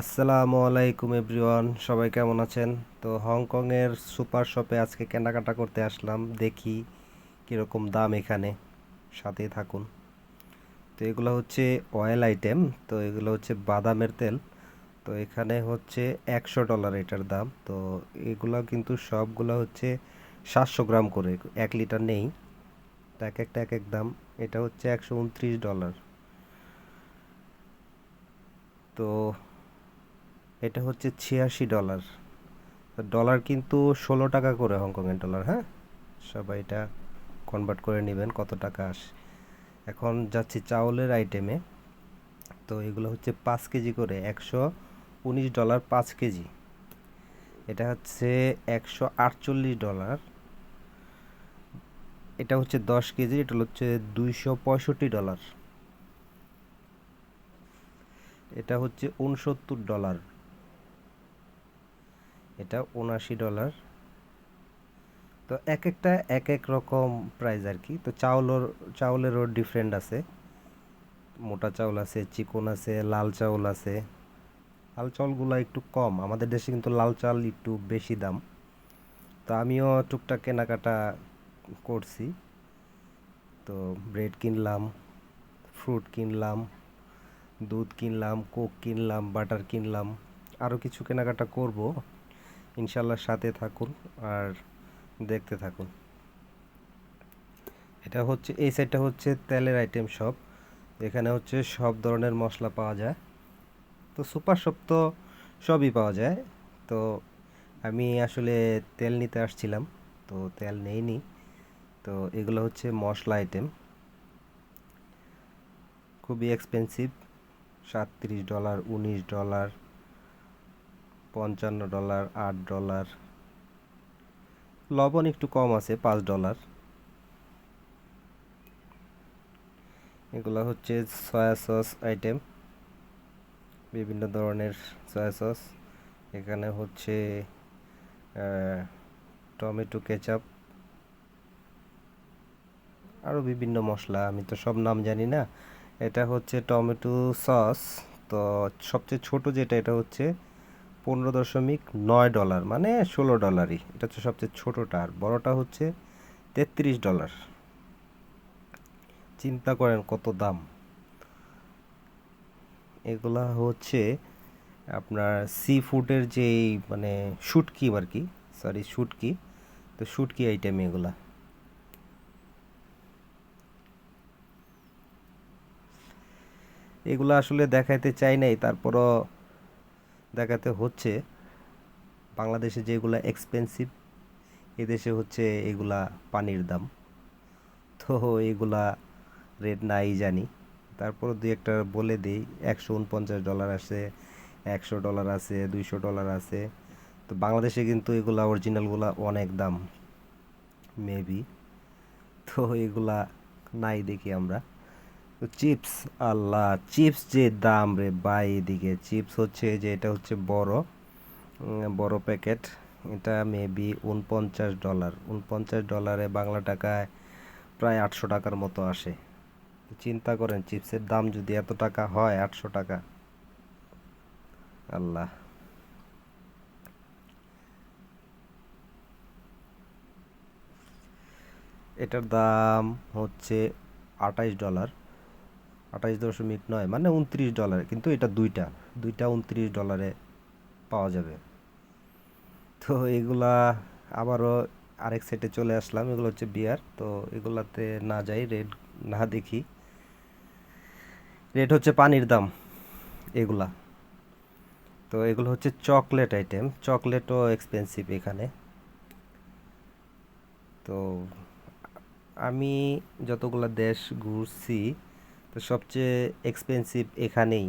আসসালামু আলাইকুম এভরিওয়ান, সবাই কেমন আছেন? তো হংকংয়ের সুপার শপে আজকে কেনাকাটা করতে আসলাম, দেখি কীরকম দাম এখানে। সাথেই থাকুন। তো এগুলো হচ্ছে অয়েল আইটেম তো এগুলো হচ্ছে বাদামের তেল। তো এখানে হচ্ছে একশো ডলার এটার দাম। তো এগুলো কিন্তু সবগুলো হচ্ছে সাতশো গ্রাম করে, এক লিটার নেই। তো এক একটা এক এক দাম। এটা হচ্ছে একশো উনত্রিশ ডলার তো এটা হচ্ছে ছিয়াশি ডলার। ডলার কিন্তু ষোলো টাকা করে হংকংয়ের ডলার হ্যাঁ? সবাই এটা কনভার্ট করে নেবেন, কত টাকা আসে? এখন যাচ্ছি চাউলের আইটেমে তো এগুলো হচ্ছে পাঁচ কেজি করে, একশো উনিশ ডলার পাঁচ কেজি। এটা হচ্ছে একশো আটচল্লিশ ডলার। এটা হচ্ছে দশ কেজি, এটা হচ্ছে দুইশো পঁয়ষট্টি ডলার। এটা হচ্ছে উনসত্তর ডলার। এটা উনাশি ডলার তো এক একটা এক এক রকম প্রাইস আর কি। তো চাউলের চাউলেরও ডিফারেন্ট আছে। মোটা চাউল আছে, চিকন আছে, লাল চাউল আছে। লাল চাউলগুলো একটু কম। আমাদের দেশে কিন্তু লাল চাল একটু বেশি দাম। তো আমিও টুকটাক কেনাকাটা করছি। তো ব্রেড কিনলাম ফ্রুট কিনলাম, দুধ কিনলাম কোক কিনলাম বাটার কিনলাম। আরও কিছু কেনাকাটা করব। ইনশাল্লাহ সাথে থাকুন আর দেখতে থাকুন। এটা হচ্ছে, এই সাইডটা হচ্ছে তেলের আইটেম শপ এখানে হচ্ছে সব ধরনের মশলা পাওয়া যায়। তো সুপার শপ তো সবই পাওয়া যায়। তো আমি আসলে তেল নিতে আসছিলাম, তো তেল নেইনি। তো এগুলো হচ্ছে মশলা আইটেম খুবই এক্সপেন্সিভ সাতত্রিশ ডলার উনিশ ডলার পঞ্চান্ন ডলার, আট ডলার। লবণ একটু কম আছে, পাঁচ ডলার। এগুলো হচ্ছে সয়া সস আইটেম। বিভিন্ন ধরনের সয়া সস। এখানে হচ্ছে টমেটো কেচাপ। আরও বিভিন্ন মশলা, আমি তো সব নাম জানি না। এটা হচ্ছে টমেটো সস। তো সবচেয়ে ছোট যেটা, এটা হচ্ছে পনেরো দশমিক নয় ডলার মানে ষোলো ডলারই। এটা হচ্ছে সবচেয়ে ছোটোটা, আর বড়োটা হচ্ছে তেত্রিশ ডলার। চিন্তা করেন কত দাম। এগুলা হচ্ছে আপনার সি ফুডের যেই মানে শুটকি আর কি সরি শুটকি। তো শুটকি আইটেম এগুলা। এগুলো আসলে দেখাইতে চাই নাই, তারপরও দেখাতে হচ্ছে, বাংলাদেশে যেগুলো এক্সপেন্সিভ এদেশে হচ্ছে এগুলা পানির দাম। তো এগুলা রেট নাই জানি। তারপর দুই একটা বলে দিই, একশো উনপঞ্চাশ ডলার আছে, একশো ডলার আছে, দুইশো ডলার আছে। তো বাংলাদেশে কিন্তু এগুলা অরিজিনালগুলা অনেক দাম। মেবি তো এগুলা নাই দেখি আমরা। তো চিপস, আল্লাহ, চিপস যে দাম রে ভাই এদিকে। চিপস হচ্ছে যে, এটা হচ্ছে বড় বড় প্যাকেট। এটা মেবি উনপঞ্চাশ ডলার। উনপঞ্চাশ ডলারে বাংলা টাকায় প্রায় আটশো টাকার মতো আসে। চিন্তা করেন, চিপসের দাম যদি এত টাকা হয়, আটশো টাকা। আল্লাহ। এটার দাম হচ্ছে আঠাইশ ডলার। আঠাইশ দশমিক নয় মানে উনত্রিশ ডলার কিন্তু এটা দুইটা দুইটা উনত্রিশ ডলারে পাওয়া যাবে। তো এগুলা আবারও আরেক সেটে চলে আসলাম, এগুলো হচ্ছে বিয়ার। তো এগুলাতে না যাই, রেট না দেখি। রেট হচ্ছে পানির দাম, এগুলা। তো এগুলো হচ্ছে চকলেট আইটেম, চকলেটও এক্সপেন্সিভ এখানে। তো আমি যতগুলো দেশ ঘুরছি তো সবচেয়ে এক্সপেন্সিভ এখানেই।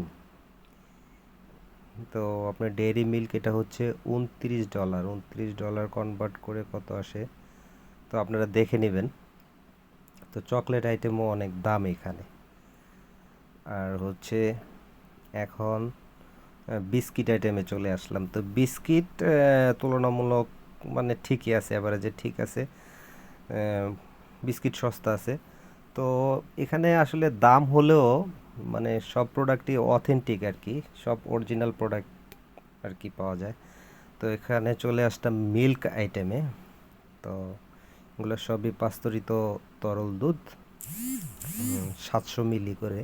তো আপনার ডেয়ারি মিল্ক এটা হচ্ছে উনত্রিশ ডলার উনত্রিশ ডলার কনভার্ট করে কত আসে? তো আপনারা দেখে নেবেন। তো চকলেট আইটেমও অনেক দাম এখানে। আর হচ্ছে এখন বিস্কিট আইটেমে চলে আসলাম। তো বিস্কিট তুলনামূলক মানে ঠিকই আছে যে ঠিক আছে। বিস্কিট সস্তা আছে। তো এখানে আসলে দাম হলেও মানে সব প্রোডাক্টই অথেন্টিক আর কি সব অরিজিনাল প্রোডাক্ট আর কি পাওয়া যায়। তো এখানে চলে আসতাম মিল্ক আইটেমে তো এগুলো সবই পাস্তরিত তরল দুধ। সাতশো মিলি করে।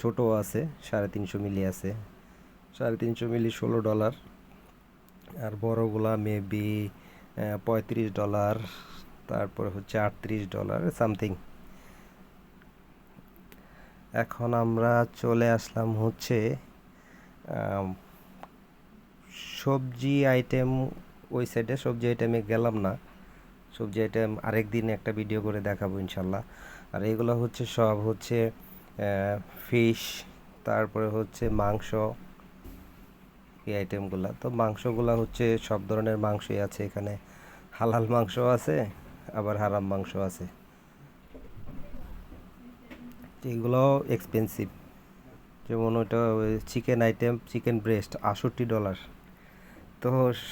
ছোটো আছে, সাড়ে তিনশো মিলি আছে। সাড়ে তিনশো মিলি ষোলো ডলার আর বড়গুলা মেবি পঁয়ত্রিশ ডলার তারপরে হচ্ছে আটত্রিশ ডলার সামথিং এখন আমরা চলে আসলাম হচ্ছে সবজি আইটেম ওই সাইডে সবজি আইটেমে গেলাম না। সবজি আইটেম আরেক দিন একটা ভিডিও করে দেখাবো ইনশাল্লাহ। আর এগুলো হচ্ছে সব হচ্ছে ফিশ তারপরে হচ্ছে মাংস, এই আইটেমগুলো তো মাংসগুলো হচ্ছে সব ধরনের মাংসই আছে এখানে। হালাল মাংস আছে, আবার হারাম মাংস আছে। তো এগুলোও এক্সপেন্সিভ যেমন ওইটা চিকেন আইটেম চিকেন ব্রেস্ট আষট্টি ডলার তো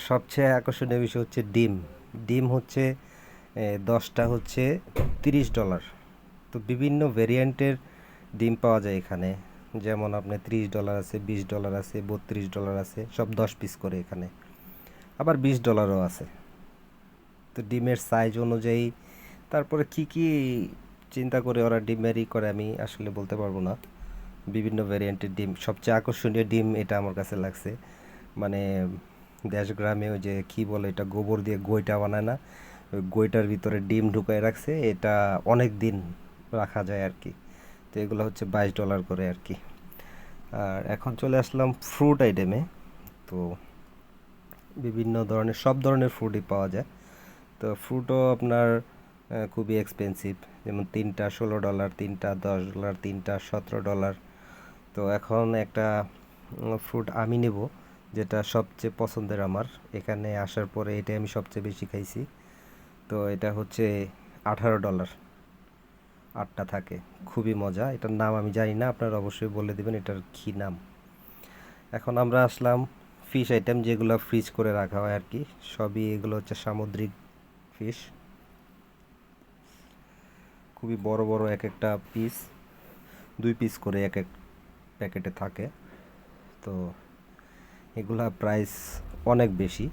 সবচেয়ে আকর্ষণীয় বিষয় হচ্ছে ডিম। ডিম হচ্ছে দশটা হচ্ছে তিরিশ ডলার তো বিভিন্ন ভেরিয়েন্টের ডিম পাওয়া যায় এখানে। যেমন আপনার ত্রিশ ডলার আছে, বিশ ডলার আছে, বত্রিশ ডলার আছে, সব দশ পিস করে এখানে। আবার বিশ ডলারও আছে। তো ডিমের সাইজ অনুযায়ী, তারপরে কি কি চিন্তা করে ওরা ডিম ডিমেরই করে, আমি আসলে বলতে পারব না। বিভিন্ন ভ্যারিয়েন্টের ডিম, সবচেয়ে আকর্ষণীয় ডিম এটা আমার কাছে লাগছে। মানে দেশ গ্রামে ওই যে কি বলে এটা, গোবর দিয়ে গইটা বানায় না? ওই গইটার ভিতরে ডিম ঢুকায় রাখছে, এটা অনেক দিন রাখা যায় আর কি তো এগুলো হচ্ছে বাইশ ডলার করে আর কি আর এখন চলে আসলাম ফ্রুট আইটেমে তো বিভিন্ন ধরনের, সব ধরনের ফ্রুটই পাওয়া যায়। তো ফ্রুটও আপনার খুবই এক্সপেন্সিভ যেমন তিনটা ষোলো ডলার, তিনটা দশ ডলার, তিনটা সতেরো ডলার। তো এখন একটা ফ্রুট আমি নেব যেটা সবচেয়ে পছন্দের আমার। এখানে আসার পরে এটাই আমি সবচেয়ে বেশি খাইছি। তো এটা হচ্ছে আঠারো ডলার। আটটা থাকে। খুবই মজা। এটার নাম আমি জানি না, আপনারা অবশ্যই বলে দেবেন এটার কী নাম। এখন আমরা আসলাম ফিশ আইটেম যেগুলো ফ্রিজ করে রাখা হয় আর কি। সবই এগুলো হচ্ছে সামুদ্রিক ফিশ খুবই বড় বড় এক একটা পিস দুই পিস করে এক এক প্যাকেটে থাকে। তো এগুলা প্রাইস অনেক বেশি।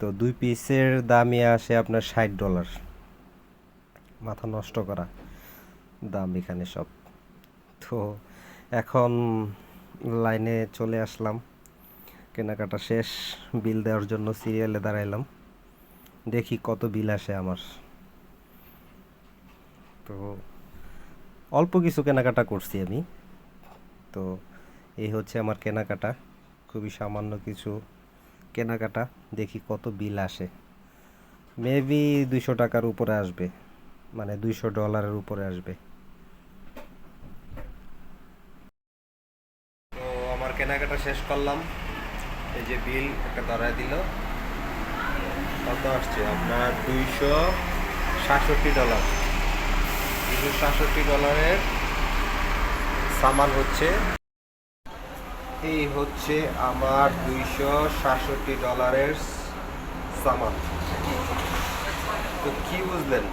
তো দুই পিসের দামই আসে আপনার ষাট ডলার মাথা নষ্ট করা দাম এখানে সব। তো এখন লাইনে চলে আসলাম। কেনাকাটা শেষ, বিল দেওয়ার জন্য সিরিয়ালে দাঁড়াইলাম। দেখি কত বিল আসে আমার। তো অল্প কিছু কেনাকাটা করছি আমি। তো এই হচ্ছে আমার কেনাকাটা, খুবই সামান্য কিছু কেনাকাটা, দেখি কত বিল আসে। মেবি দুইশো টাকার উপরে আসবে মানে দুইশো ডলারের উপরে আসবে। তো আমার কেনাকাটা শেষ করলাম। এই যে বিল একটা ধরায় দিল। কত আসছে? আপনার দুইশো সাতষট্টি ডলার। দুইশো সাতষট্টি ডলারের সামান হচ্ছে। এই হচ্ছে আমার দুইশো সাতষট্টি ডলারের সামান। তো কি বুঝলেন?